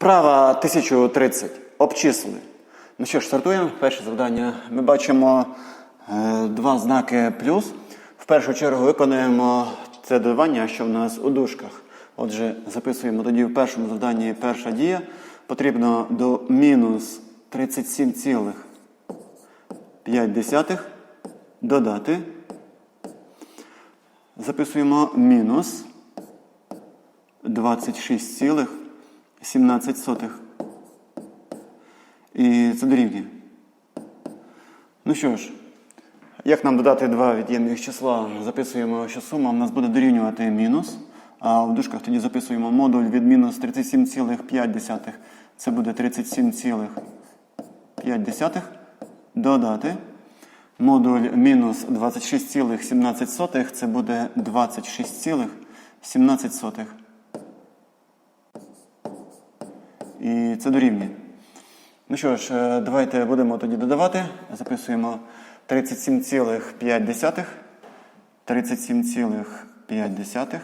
Вправа 1030. Обчислили. Ну що ж, стартуємо. Перше завдання. Ми бачимо е, два знаки плюс. В першу чергу виконуємо це додавання, що в нас у дужках. Отже, записуємо тоді в першому завданні перша дія. Потрібно до мінус 37,5 додати. Записуємо мінус 26,17. І це дорівнює. Ну що ж, як нам додати два від'ємних числа? Записуємо, що сума у нас буде дорівнювати мінус. А в дужках тоді записуємо модуль від мінус 37,5. Це буде 37,5. Додати. Модуль мінус 26,17. Це буде 26,17. І це дорівнює. Ну що ж, е, давайте будемо тоді додавати. Записуємо 37,5. 37,5.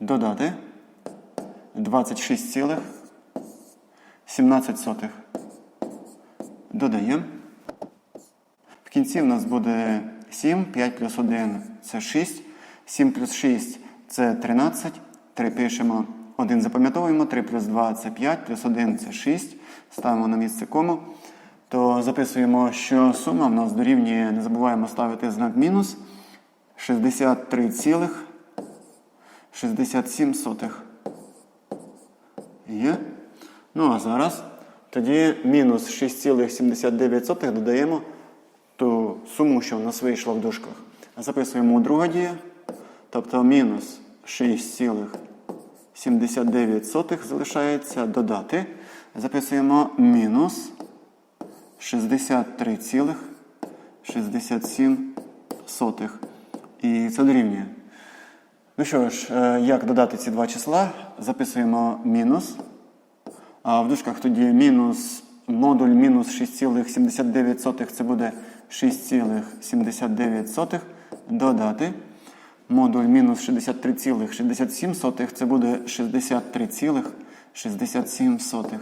Додати 26,17. Додаємо. В кінці в нас буде 7, 5 плюс 1 це 6, 7 плюс 6 це 13. 3 пишемо, 1 запам'ятовуємо, 3 плюс 2 це 5, плюс 1 це 6. Ставимо на місце кому. То записуємо, що сума в нас дорівнює, не забуваємо ставити знак мінус 63,67. Є. Ну а зараз тоді мінус 6,79 додаємо ту суму, що в нас вийшла в дужках. Записуємо друга дія. Тобто мінус 6,79 залишається додати. Записуємо мінус 63,67. І це дорівнює. Ну що ж, е, як додати ці два числа? Записуємо мінус. А в дужках тоді мінус модуль мінус 6,79 це буде 6,79 додати. Модуль мінус 63,67 це буде 63,67.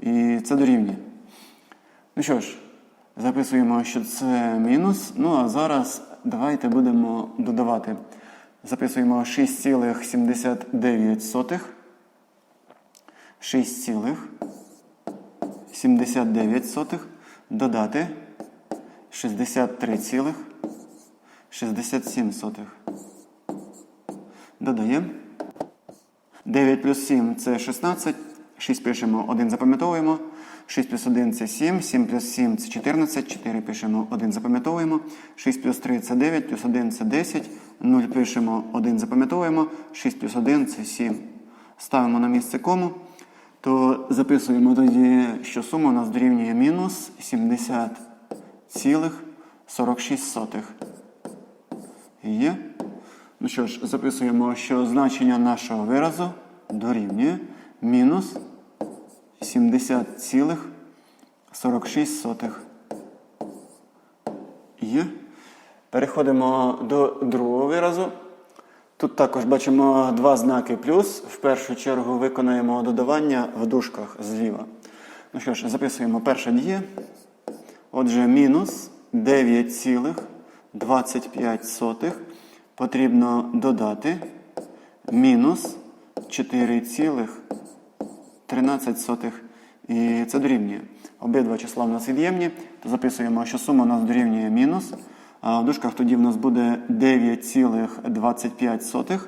І це дорівнює. Ну що ж, записуємо, що це мінус. Ну а зараз давайте будемо додавати. Записуємо 6,79. 6,79 додати 63,67. Додаємо. 9 плюс 7 це 16. 6 пишемо, 1 запам'ятовуємо. 6 плюс 1 це 7, 7 плюс 7 це 14, 4 пишемо, 1 запам'ятовуємо. 6 плюс 3 це 9, плюс 1 це 10, 0 пишемо, 1 запам'ятовуємо. 6 плюс 1 це 7. Ставимо на місце кому. То записуємо тоді, що сума у нас дорівнює мінус 70,46. Є. Ну що ж, записуємо, що значення нашого виразу дорівнює мінус 70,46. Є. Переходимо до другого виразу. Тут також бачимо два знаки плюс. В першу чергу виконаємо додавання в дужках зліва. Ну що ж, записуємо перша дія. Отже, мінус 9,25 потрібно додати мінус 4,13. І це дорівнює. Обидва числа в нас від'ємні, то записуємо, що сума у нас дорівнює мінус. А в дужках тоді в нас буде 9,25,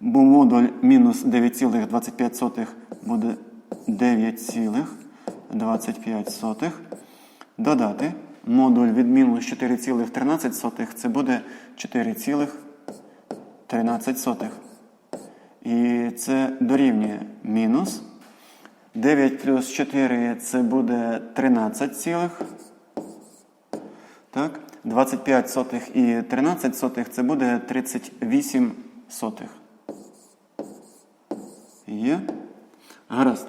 бо модуль мінус 9,25 буде 9,25. Додати. Модуль від мінус 4,13 це буде 4,13. І це дорівнює мінус. 9 плюс 4 це буде 13 цілих. Так. 25 сотих і 13 сотих це буде 38 сотих. Є. Гаразд.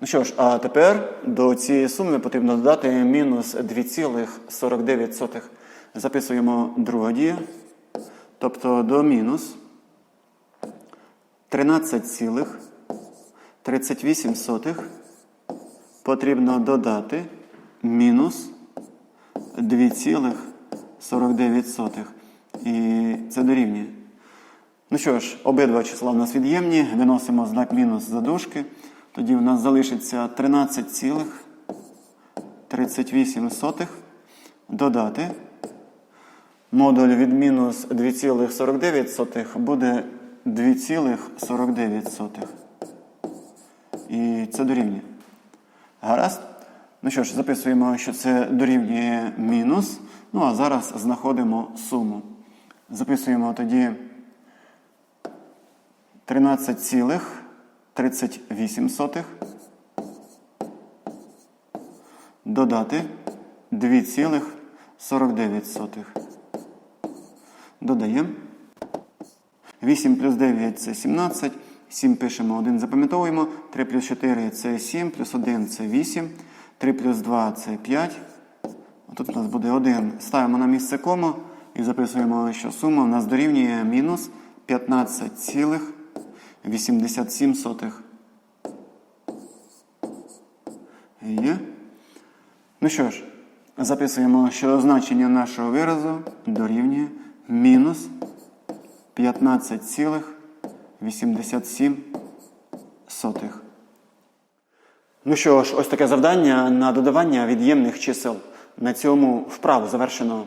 Ну що ж, а тепер до цієї суми потрібно додати мінус 2,49. Записуємо друга дія. Тобто до мінус 13,49. 38 сотих потрібно додати мінус 2,49. І це дорівнює. Ну що ж, обидва числа в нас від'ємні, виносимо знак мінус за дужки. Тоді в нас залишиться 13,38 додати. Модуль від мінус 2,49 буде 2,49. І це дорівнює. Гаразд? Ну що ж, записуємо, що це дорівнює мінус. Ну а зараз знаходимо суму. Записуємо тоді 13,38 додати 2,49. Додаємо. 8 плюс 9 це 17. 7 пишемо, 1 запам'ятовуємо. 3 плюс 4 це 7, плюс 1 це 8. 3 плюс 2 це 5. Тут у нас буде 1. Ставимо на місце кому і записуємо, що сума у нас дорівнює мінус 15,87. Є. Ну що ж, записуємо, що значення нашого виразу дорівнює мінус 15,87. Ну що ж, ось таке завдання на додавання від'ємних чисел. На цьому вправу завершено.